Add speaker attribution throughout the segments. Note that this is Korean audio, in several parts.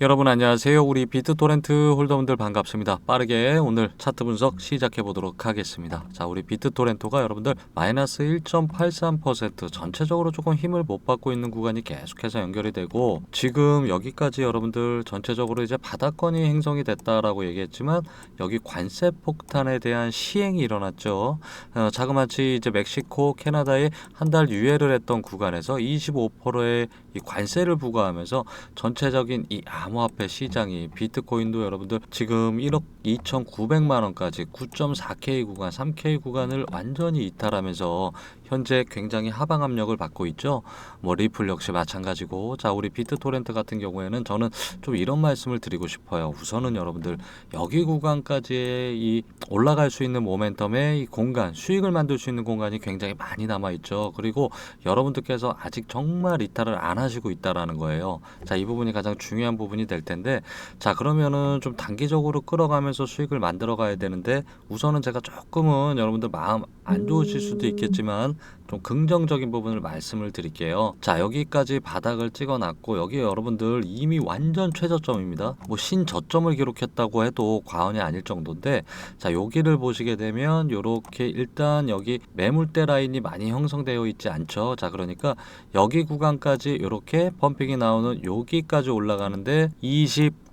Speaker 1: 여러분 안녕하세요. 우리 비트토렌트 홀더분들 반갑습니다. 빠르게 오늘 차트 분석 시작해 보도록 하겠습니다. 자, 우리 비트토렌토가 여러분들 마이너스 1.83% 전체적으로 조금 힘을 못 받고 있는 구간이 계속해서 연결이 되고 지금 여기까지 여러분들 전체적으로 이제 바닥권이 행성이 됐다라고 얘기했지만 여기 관세 폭탄에 대한 시행이 일어났죠. 어, 자그마치 이제 멕시코, 캐나다에 한 달 유예를 했던 구간에서 25%의 이 관세를 부과하면서 전체적인 이 암호화폐 시장이 비트코인도 여러분들 지금 1억 2,900만 원까지 9.4K 구간, 3K 구간을 완전히 이탈하면서 현재 굉장히 하방 압력을 받고 있죠. 뭐 리플 역시 마찬가지고 자 우리 비트토렌트 같은 경우에는 저는 좀 이런 말씀을 드리고 싶어요. 우선은 여러분들 여기 구간까지의 이 올라갈 수 있는 모멘텀의 이 공간, 수익을 만들 수 있는 공간이 굉장히 많이 남아 있죠. 그리고 여러분들께서 아직 정말 이탈을 안 하시고 있다라는 거예요. 자, 이 부분이 가장 중요한 부분 이 될 텐데 자, 그러면은 좀 단기적으로 끌어가면서 수익을 만들어 가야 되는데 우선은 제가 조금은 여러분들 마음 안 좋으실 수도 있겠지만 좀 긍정적인 부분을 말씀을 드릴게요. 자, 여기까지 바닥을 찍어 놨고 여기 여러분들 이미 완전 최저점입니다. 뭐 신저점을 기록했다고 해도 과언이 아닐 정도인데 자, 여기를 보시게 되면 요렇게 일단 여기 매물대 라인이 많이 형성되어 있지 않죠. 자, 그러니까 여기 구간까지 요렇게 펌핑이 나오는 여기까지 올라가는데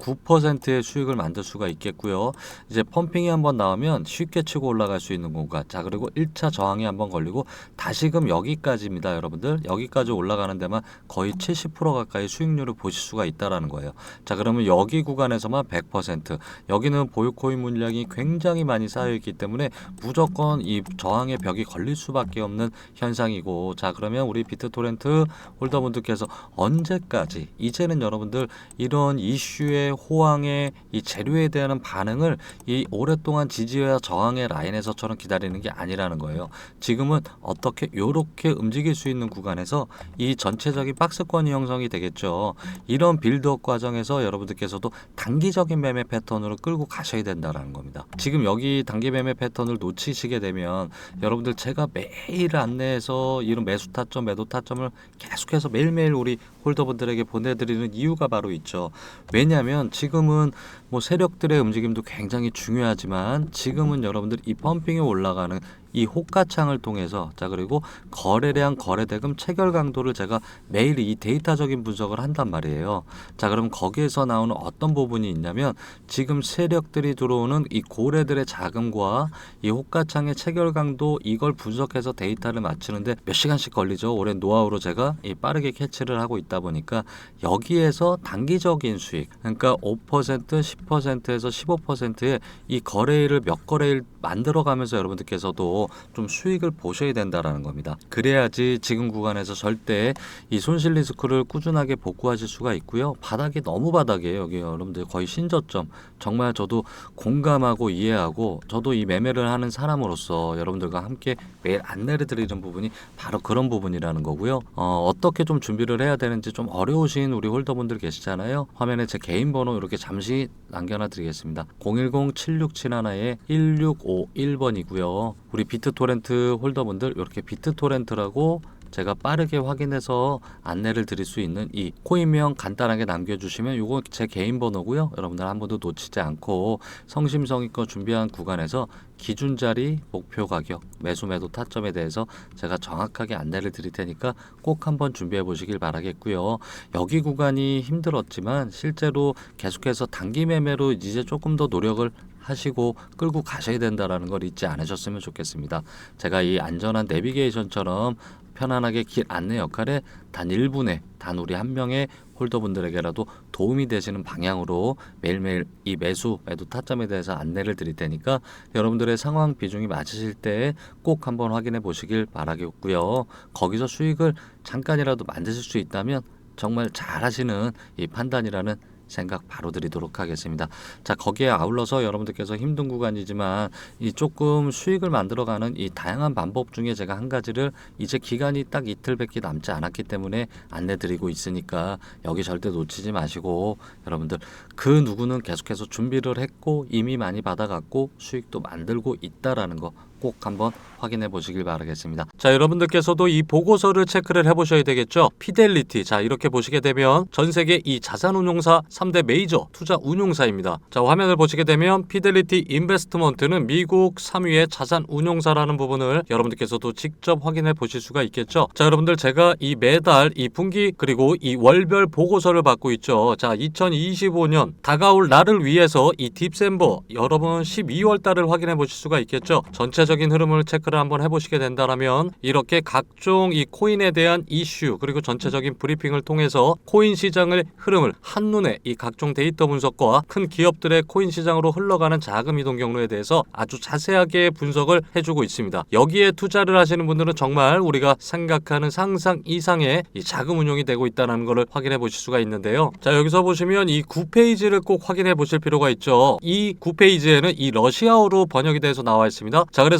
Speaker 1: 29%의 수익을 만들 수가 있겠고요. 이제 펌핑이 한번 나오면 쉽게 치고 올라갈 수 있는 공간. 자, 그리고 1차 저항이 한번 걸리고 다시금 여기까지입니다, 여러분들. 여기까지 올라가는 데만 거의 70% 가까이 수익률을 보실 수가 있다라는 거예요. 자, 그러면 여기 구간에서만 100%. 여기는 보유코인 물량이 굉장히 많이 쌓여 있기 때문에 무조건 이 저항의 벽이 걸릴 수밖에 없는 현상이고 자, 그러면 우리 비트토렌트 홀더분들께서 언제까지 이제는 여러분들 이런 이슈 의 호황의 이 재료에 대한 반응을 이 오랫동안 지지와 저항의 라인에서처럼 기다리는 게 아니라는 거예요. 지금은 어떻게 요렇게 움직일 수 있는 구간에서 이 전체적인 박스권이 형성이 되겠죠. 이런 빌드업 과정에서 여러분들께서도 단기적인 매매 패턴으로 끌고 가셔야 된다라는 겁니다. 지금 여기 단기 매매 패턴을 놓치시게 되면 여러분들 제가 매일 안내해서 이런 매수 타점, 매도 타점을 계속해서 매일매일 우리 홀더분들에게 보내드리는 이유가 바로 있죠. 왜냐하면 지금은 뭐 세력들의 움직임도 굉장히 중요하지만 지금은 여러분들 이 펌핑이 올라가는 이 호가창을 통해서 자 그리고 거래량 거래대금 체결 강도를 제가 매일 이 데이터적인 분석을 한단 말이에요. 자 그럼 거기에서 나오는 어떤 부분이 있냐면 지금 세력들이 들어오는 이 고래들의 자금과 이 호가창의 체결 강도 이걸 분석해서 데이터를 맞추는데 몇 시간씩 걸리죠. 오랜 노하우로 제가 이 빠르게 캐치를 하고 있다 보니까 여기에서 단기적인 수익 그러니까 5% 10% 에서 15%의 이 거래일을 몇 거래일 만들어가면서 여러분들께서도 좀 수익을 보셔야 된다라는 겁니다. 그래야지 지금 구간에서 절대 이 손실 리스크를 꾸준하게 복구하실 수가 있고요. 바닥이 너무 바닥이에요. 여기 여러분들 거의 신저점. 정말 저도 공감하고 이해하고 저도 이 매매를 하는 사람으로서 여러분들과 함께 매일 안내를 드리는 부분이 바로 그런 부분이라는 거고요. 어, 어떻게 좀 준비를 해야 되는지 좀 어려우신 우리 홀더분들 계시잖아요. 화면에 제 개인 번호 이렇게 잠시 남겨놔 드리겠습니다. 010-7671에 1651번이고요. 우리 비트토렌트 홀더분들 이렇게 비트토렌트라고 제가 빠르게 확인해서 안내를 드릴 수 있는 이 코인명 간단하게 남겨주시면 이거 제 개인 번호고요. 여러분들 한 번도 놓치지 않고 성심성의껏 준비한 구간에서 기준 자리, 목표 가격, 매수 매도 타점에 대해서 제가 정확하게 안내를 드릴 테니까 꼭 한번 준비해 보시길 바라겠고요. 여기 구간이 힘들었지만 실제로 계속해서 단기 매매로 이제 조금 더 노력을 하시고 끌고 가셔야 된다라는 걸 잊지 않으셨으면 좋겠습니다. 제가 이 안전한 내비게이션처럼 편안하게 길 안내 역할에 단 1분에 단 우리 한 명의 홀더분들에게라도 도움이 되시는 방향으로 매일매일 이 매수, 매도 타점에 대해서 안내를 드릴 테니까 여러분들의 상황 비중이 맞으실 때 꼭 한번 확인해 보시길 바라겠고요. 거기서 수익을 잠깐이라도 만드실 수 있다면 정말 잘하시는 이 판단이라는 생각 바로 드리도록 하겠습니다. 자, 거기에 아울러서 여러분들께서 힘든 구간이지만 이 조금 수익을 만들어가는 이 다양한 방법 중에 제가 한 가지를 이제 기간이 딱 이틀밖에 남지 않았기 때문에 안내드리고 있으니까 여기 절대 놓치지 마시고 여러분들 그 누구는 계속해서 준비를 했고 이미 많이 받아갔고 수익도 만들고 있다라는 거 꼭 한번 확인해 보시길 바라겠습니다. 자, 여러분들께서도 이 보고서를 체크를 해 보셔야 되겠죠. 피델리티. 자, 이렇게 보시게 되면 전 세계 이 자산 운용사 3대 메이저 투자 운용사입니다. 자, 화면을 보시게 되면 피델리티 인베스트먼트는 미국 3위의 자산 운용사라는 부분을 여러분들께서도 직접 확인해 보실 수가 있겠죠. 자, 여러분들 제가 이 매달 이 분기 그리고 이 월별 보고서를 받고 있죠. 자, 2025년 다가올 날을 위해서 이 딥셈버 여러분 12월 달을 확인해 보실 수가 있겠죠. 전체 적인 흐름을 체크를 한번 해보시게 된다면 이렇게 각종 이 코인에 대한 이슈 그리고 전체적인 브리핑을 통해서 코인 시장의 흐름을 한눈에 이 각종 데이터 분석과 큰 기업들의 코인 시장으로 흘러가는 자금 이동 경로에 대해서 아주 자세하게 분석을 해주고 있습니다. 여기에 투자를 하시는 분들은 정말 우리가 생각하는 상상 이상의 이 자금 운용이 되고 있다는 것을 확인해 보실 수가 있는데요. 자 여기서 보시면 이 9페이지를 꼭 확인해 보실 필요가 있죠. 이 9페이지에는 이 러시아어로 번역이 돼서 나와 있습니다. 자 그래서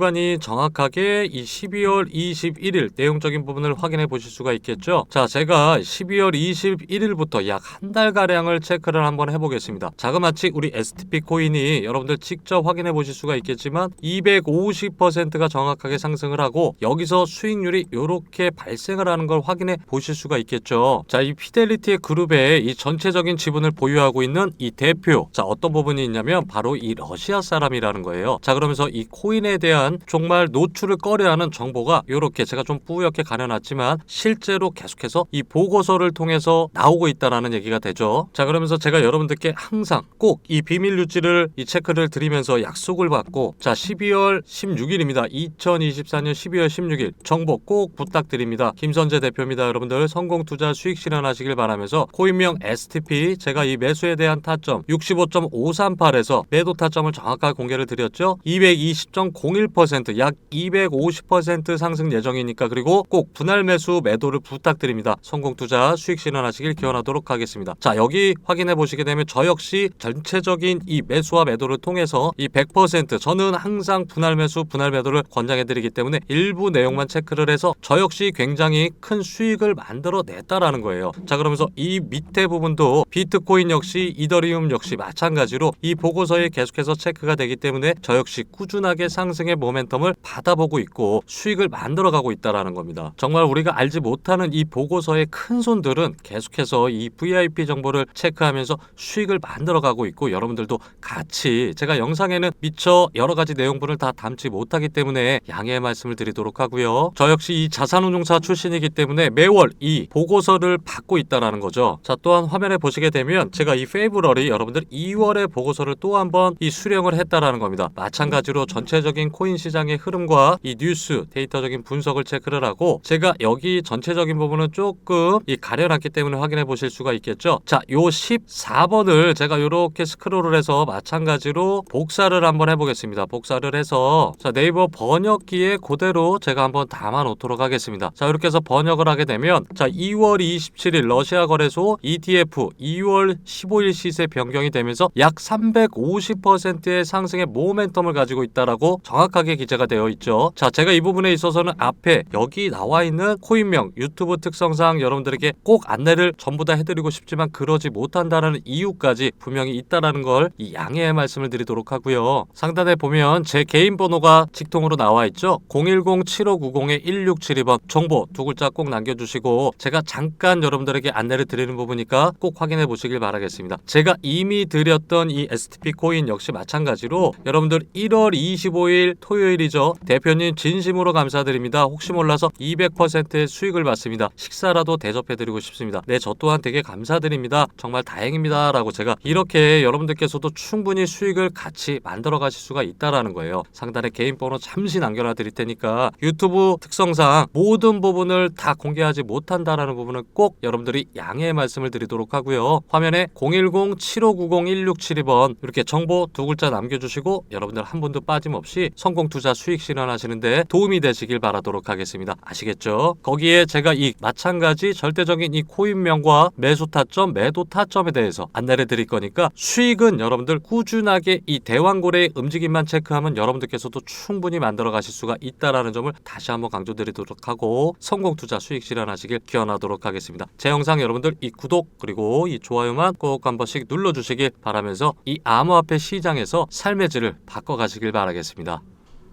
Speaker 1: 간이 정확하게 이 12월 21일 내용적인 부분을 확인해 보실 수가 있겠죠. 자 제가 12월 21일부터 약 한 달 가량을 체크를 한번 해보겠습니다. 자그마치 우리 STP 코인이 여러분들 직접 확인해 보실 수가 있겠지만 250%가 정확하게 상승을 하고 여기서 수익률이 이렇게 발생을 하는 걸 확인해 보실 수가 있겠죠. 자, 이 피델리티의 그룹에 이 전체적인 지분을 보유하고 있는 이 대표. 자, 어떤 부분이 있냐면 바로 이 러시아 사람이라는 거예요. 자, 그러면서 이 코인에 대한 정말 노출을 꺼려하는 정보가 이렇게 제가 좀 뿌옇게 가려놨지만 실제로 계속해서 이 보고서를 통해서 나오고 있다라는 얘기가 되죠. 자, 그러면서 제가 여러분들께 항상 꼭 이 비밀 유지를 이 체크를 드리면서 약속을 받고 자, 12월 16일입니다. 2024년 12월 16일 정보 꼭 부탁드립니다. 김선재 대표입니다. 여러분들 성공 투자 수익 실현하시길 바라면서 코인명 STP 제가 이 매수에 대한 타점 65.538에서 매도 타점을 정확하게 공개를 드렸죠. 220.01%약 250% 상승 예정이니까 그리고 꼭 분할 매수 매도를 부탁드립니다. 성공 투자 수익 실현하시길 기원하도록 하겠습니다. 자, 여기 확인해 보시게 되면 저 역시 전체적인 이 매수와 매도를 통해서 이 100% 저는 항상 분할 매수, 분할 매도를 권장해 드리기 때문에 일부 내용만 체크를 해서 저 역시 굉장히 큰 수익을 만들어 냈다라는 거예요. 자, 그러면서 이 밑에 부분도 비트코인 역시 이더리움 역시 마찬가지로 이 보고서에 계속해서 체크가 되기 때문에 저 역시 꾸준하게 상승의 모멘텀을 받아보고 있고 수익을 만들어 가고 있다라는 겁니다. 정말 우리가 알지 못하는 이 보고서의 큰 손들은 계속해서 이 VIP 정보를 체크하면서 수익을 만들어 가고 있고 여러분들도 같이 제가 영상에는 미처 여러 가지 내용분을 다 담지 못하기 때문에 양해의 말씀을 드리도록 하고요. 저 역시 이 자산운용사 출신이기 때문에 매월 이 보고서를 받고 있다라는 거죠. 자 또한 화면에 보시게 되면 제가 이 페이브러리 여러분들 2월의 보고서를 또 한번 이 수령을 했다라는 겁니다. 마찬가지로 전체적인 코인 시장의 흐름과 이 뉴스 데이터적인 분석을 체크를 하고 제가 여기 전체적인 부분은 조금 이 가려놨기 때문에 확인해 보실 수가 있겠죠. 자, 요 14번을 제가 이렇게 스크롤을 해서 마찬가지로 복사를 한번 해보겠습니다. 복사를 해서 자 네이버 번역기에 그대로 제가 한번 담아 놓도록 하겠습니다. 자 이렇게 해서 번역을 하게 되면 자 2월 27일 러시아 거래소 ETF 2월 15일 시세 변경이 되면서 약 350%의 상승의 모멘텀을 가지고 있다라고 정 확하게 기재가 되어 있죠. 자 제가 이 부분에 있어서는 앞에 여기 나와 있는 코인명 유튜브 특성상 여러분들에게 꼭 안내를 전부 다 해드리고 싶지만 그러지 못한다는 이유까지 분명히 있다라는 걸 이 양해의 말씀을 드리도록 하고요. 상단에 보면 제 개인 번호가 직통으로 나와 있죠. 010-7590-1672번 정보 두 글자 꼭 남겨주시고 제가 잠깐 여러분들에게 안내를 드리는 부분이니까 꼭 확인해 보시길 바라겠습니다. 제가 이미 드렸던 이 STP 코인 역시 마찬가지로 여러분들 1월 25일 토요일이죠. 대표님 진심으로 감사드립니다. 혹시 몰라서 200%의 수익을 받습니다. 식사라도 대접해드리고 싶습니다. 네, 저 또한 되게 감사드립니다. 정말 다행입니다. 라고 제가 이렇게 여러분들께서도 충분히 수익을 같이 만들어 가실 수가 있다라는 거예요. 상단에 개인 번호 잠시 남겨놔 드릴 테니까 유튜브 특성상 모든 부분을 다 공개하지 못한다라는 부분은 꼭 여러분들이 양해의 말씀을 드리도록 하고요. 화면에 010-7590-1672번 이렇게 정보 두 글자 남겨주시고 여러분들 한 분도 빠짐없이 성공 성공 투자 수익 실현하시는데 도움이 되시길 바라도록 하겠습니다. 아시겠죠? 거기에 제가 이 마찬가지 절대적인 이 코인명과 매수 타점, 매도 타점에 대해서 안내를 드릴 거니까 수익은 여러분들 꾸준하게 이 대왕고래의 움직임만 체크하면 여러분들께서도 충분히 만들어 가실 수가 있다라는 점을 다시 한번 강조드리도록 하고 성공 투자 수익 실현하시길 기원하도록 하겠습니다. 제 영상 여러분들 이 구독 그리고 이 좋아요만 꼭 한 번씩 눌러 주시길 바라면서 이 암호화폐 시장에서 삶의 질을 바꿔 가시길 바라겠습니다.